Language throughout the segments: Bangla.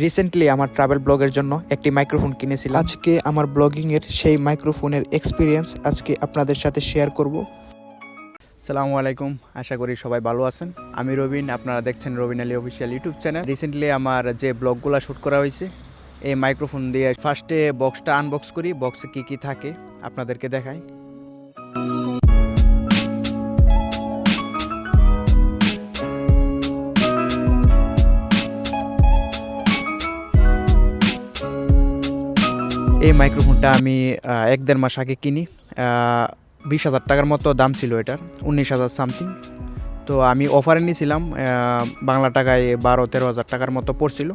রিসেন্টলি আমার ট্রাভেল ব্লগের জন্য একটি মাইক্রোফোন কিনেছিলাম। আজকে আমার ব্লগিং এর সেই মাইক্রোফোনের এক্সপিরিয়েন্স আজকে আপনাদের সাথে শেয়ার করব। সালামু আলাইকুম, আশা করি সবাই ভালো আছেন। আমি রবিন, আপনারা দেখছেন Robin Ali official YouTube channel recently আমার যে ব্লগগুলো শ্যুট করা হয়েছে, এই মাইক্রোফোন দিয়ে ফার্স্টে বক্সটা আনবক্স করি বক্সে কি কি থাকে, আপনাদেরকে দেখাই। এই মাইক্রোফোনটা আমি এক দেড় মাস আগে কিনি। বিশ হাজার টাকার মতো দাম ছিল এটার, উনিশ হাজার সামথিং তো আমি অফারে নিয়েছিলাম বাংলা টাকায় বারো তেরো হাজার টাকার মতো পড়ছিল।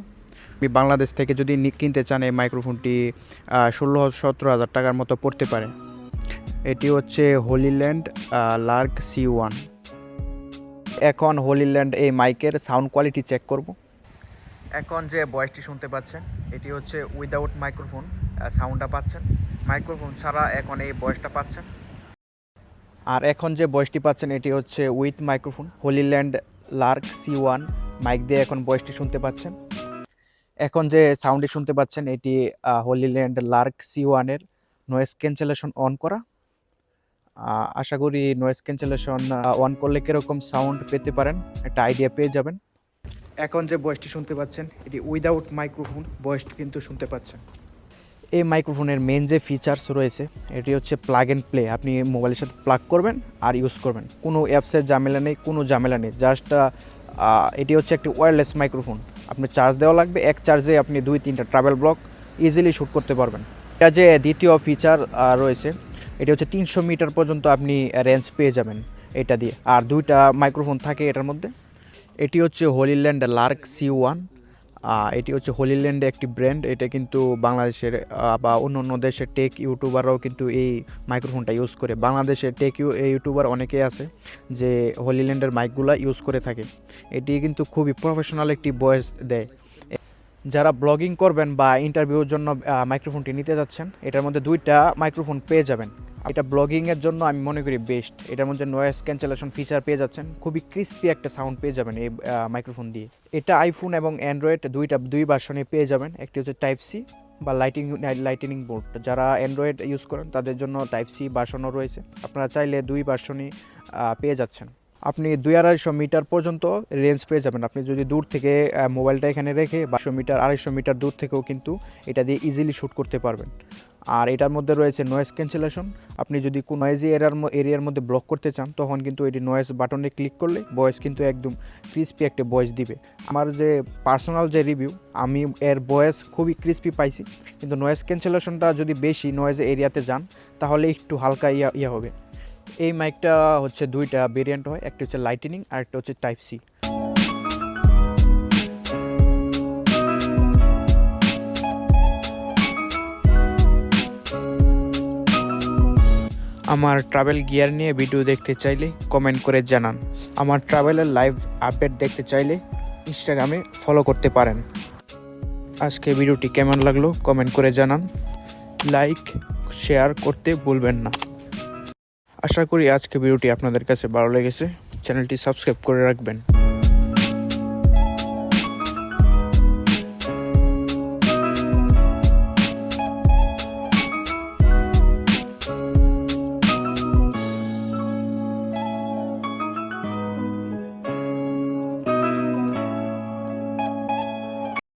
আপনি বাংলাদেশ থেকে যদি কিনতে চান এই মাইক্রোফোনটি ষোলো সতেরো হাজার টাকার মতো পড়তে পারে। এটি হচ্ছে হোলিল্যান্ড লার্ক সি ওয়ান এখন হোলিল্যান্ড এই মাইকের সাউন্ড কোয়ালিটি চেক করব। এখন যে ভয়েসটি শুনতে পাচ্ছেন, এটি হচ্ছে উইদাউট মাইক্রোফোন সাউন্ডটা পাচ্ছেন। মাইক্রোফোন ছাড়া এখন এই ভয়েসটা পাচ্ছেন। আর এখন যে ভয়েসটি পাচ্ছেন, এটি হচ্ছে with microphone Hollyland Lark C one mic দিয়ে এখন ভয়েসটি শুনতে পাচ্ছেন। এখন যে সাউন্ডটি শুনতে পাচ্ছেন, এটি হোলিল্যান্ড লার্ক সি ওয়ানের নয়েস ক্যান্সেলেশন অন করা। আশা করি নয়েস ক্যান্সেলেশন অন করলে কীরকম সাউন্ড পেতে পারেন, একটা আইডিয়া পেয়ে যাবেন। এখন যে ভয়েসটি শুনতে পাচ্ছেন, এটি উইদাউট মাইক্রোফোন ভয়েসটি কিন্তু শুনতে পাচ্ছেন। এই মাইক্রোফোনের মেন যে ফিচার্স রয়েছে, এটি হচ্ছে প্লাগ অ্যান্ড প্লে আপনি মোবাইলের সাথে প্লাগ করবেন আর ইউজ করবেন। কোনো অ্যাপসের ঝামেলা নেই, কোনো ঝামেলা নেই। জাস্ট এটি হচ্ছে একটি ওয়্যারলেস মাইক্রোফোন আপনি চার্জ দেওয়া লাগবে, এক চার্জে আপনি দুই, তিনটা ট্রাভেল ব্লক ইজিলি শ্যুট করতে পারবেন। এটা যে দ্বিতীয় ফিচার রয়েছে, এটি হচ্ছে তিনশো মিটার পর্যন্ত আপনি রেঞ্জ পেয়ে যাবেন এটা দিয়ে। আর দুইটা মাইক্রোফোন থাকে এটার মধ্যে। এটি হচ্ছে হোলিল্যান্ড লার্ক সি ওয়ান এটি হচ্ছে হোলিল্যান্ডে একটি ব্র্যান্ড এটা কিন্তু বাংলাদেশের বা অন্য অন্য দেশের টেক ইউটিউবাররাও কিন্তু এই মাইক্রোফোনটা ইউজ করে। বাংলাদেশের টেক ইউ ইউটিউবার অনেকেই আছে যে হোলিল্যান্ডের মাইকগুলো ইউজ করে থাকে। এটি কিন্তু খুবই প্রফেশনাল একটি ভয়েস দেয়। যারা ব্লগিং করবেন বা ইন্টারভিউর জন্য মাইক্রোফোনটি নিতে যাচ্ছেন, এটার মধ্যে দুইটা মাইক্রোফোন পেয়ে যাবেন। এটা ব্লগিংয়ের জন্য আমি মনে করি বেস্ট এটার মধ্যে নয়েজ ক্যান্সেলেশন ফিচার পেয়ে যাচ্ছেন। খুবই ক্রিস্পি একটা সাউন্ড পেয়ে যাবেন এই মাইক্রোফোন দিয়ে। এটা আইফোন এবং অ্যান্ড্রয়েড দুইটা, দুই ভার্সনে পেয়ে যাবেন। একটি হচ্ছে টাইপ সি বা লাইটিং লাইটিনিং বোর্ড যারা অ্যান্ড্রয়েড ইউজ করেন, তাদের জন্য টাইপ সি ভার্সনও রয়েছে। আপনারা চাইলে দুই ভার্সনই পেয়ে যাচ্ছেন। আপনি দুই আড়াইশো মিটার পর্যন্ত রেঞ্জ পেয়ে যাবেন। আপনি যদি দূর থেকে মোবাইলটা এখানে রেখে বারোশো মিটার, আড়াইশো মিটার দূর থেকেও কিন্তু এটা দিয়ে ইজিলি শ্যুট করতে পারবেন। আর এটার মধ্যে রয়েছে নয়েজ ক্যান্সেলেশন আপনি যদি কোনো নয়েজি এরিয়ার এরিয়ার মধ্যে ব্লক করতে চান, তখন কিন্তু এটি নয়েজ বাটনে ক্লিক করলে ভয়েস কিন্তু একদম ক্রিস্পি একটা ভয়েস দিবে। আমার যে পার্সোনাল যে রিভিউ আমি এর ভয়েস খুবই ক্রিস্পি পাইছি। কিন্তু নয়েজ ক্যান্সেলেশনটা যদি বেশি নয়েজ এরিয়াতে যান, তাহলে একটু হালকা ইয়া ইয়া হবে। এই মাইকটা হচ্ছে দুইটা ভেরিয়েন্ট হয়, একটা হচ্ছে লাইটেনিং আর একটা হচ্ছে টাইপ সি আমার ট্রাভেল গিয়ার নিয়ে ভিডিও দেখতে চাইলে কমেন্ট করে জানান। আমার ট্রাভেলের লাইভ আপডেট দেখতে চাইলে ইনস্টাগ্রামে ফলো করতে পারেন। আজকে ভিডিওটি কেমন লাগল কমেন্ট করে জানান। লাইক শেয়ার করতে ভুলবেন না। আশা করি আজকে ভিডিওটি আপনাদের কাছে ভালো লেগেছে। চ্যানেলটি সাবস্ক্রাইব করে রাখবেন।